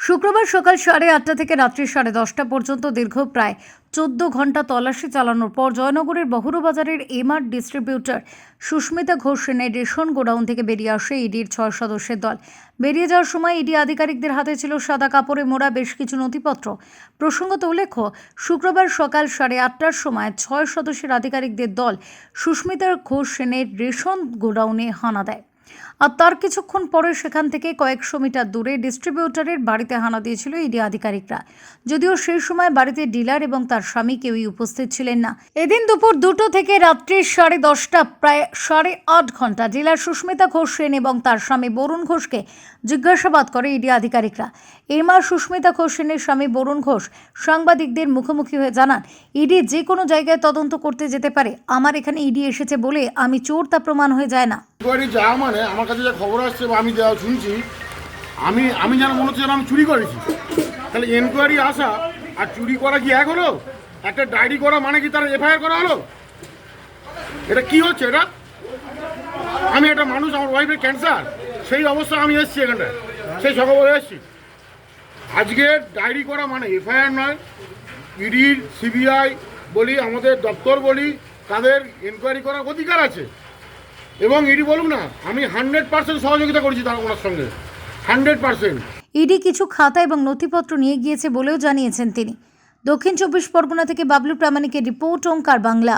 শুক্রবার সকাল সাড়ে আটটা থেকে রাত্রি সাড়ে দশটা পর্যন্ত দীর্ঘ প্রায় চোদ্দ ঘণ্টা তল্লাশি চালানোর পর জয়নগরের বহরুবাজারের এমআর ডিস্ট্রিবিউটর সুস্মিতা ঘোষ সেনের রেশন গোডাউন থেকে বেরিয়ে আসে ইডির ছয় সদস্যের দল। বেরিয়ে যাওয়ার সময় ইডি আধিকারিকদের হাতে ছিল সাদা কাপড়ে মোড়া বেশ কিছু নথিপত্র। প্রসঙ্গত উল্লেখ্য, শুক্রবার সকাল সাড়ে আটটার সময় ছয় সদস্যের আধিকারিকদের দল সুস্মিতা ঘোষ সেনের রেশন গোডাউনে হানা দেয়। আর তার কিছুক্ষণ পরে সেখান থেকে কয়েকশো মিটার দূরে ডিস্ট্রিবিউটারের বাড়িতে হানা দিয়েছিল ইডি আধিকারিকরা। যদিও সেই সময় বাড়িতে ডিলার এবং তার স্বামী কেউই উপস্থিত ছিলেন না। এদিন দুপুর দুটো থেকে রাত্রি সাড়ে দশটা, প্রায় সাড়ে আট ঘণ্টা ডিলার সুস্মিতা ঘোষ সেন এবং তার স্বামী বরুণ ঘোষকে জিজ্ঞাসাবাদ করে ইডি আধিকারিকরা। এই মাস সুস্মিতা ঘোষ সেনের স্বামী বরুণ ঘোষ সাংবাদিকদের মুখোমুখি হয়ে জানান, ইডি যে কোনো জায়গায় তদন্ত করতে যেতে পারে। আমার এখানে ইডি এসেছে বলে আমি চোর তা প্রমাণ হয়ে যায় না। ইনকোয়ারি যাওয়া মানে আমার কাছে যা খবর আসছে বা আমি যা শুনছি, আমি আমি যেন মনে হচ্ছে আমি চুরি করেছি। তাহলে এনকোয়ারি আসা আর চুরি করা কি এক হলো? একটা ডায়েরি করা মানে কি তার এফআইআর করা হলো? এটা কি হচ্ছে এটা? আমি একটা মানুষ, আমার ওয়াইফের ক্যান্সার সেই অবস্থায় আমি এসেছি এখানটায় সেই সকালে এসেছি। আজকে ডায়েরি করা মানে এফআইআর নয়। ইডির সিবিআই বলি, আমাদের দপ্তর বলি, তাদের এনকোয়ারি করার অধিকার আছে। এবং ইডি বলুক না, আমি হান্ড্রেড পার্সেন্ট সহযোগিতা করেছি তার ওনার সঙ্গে। Hundred percent. ইডি কিছু খাতা এবং নথিপত্র নিয়ে গিয়েছে বলেও জানিয়েছেন তিনি। দক্ষিণ চব্বিশ পরগনা থেকে বাবলু প্রামাণিকের রিপোর্ট, ওঙ্কার বাংলা।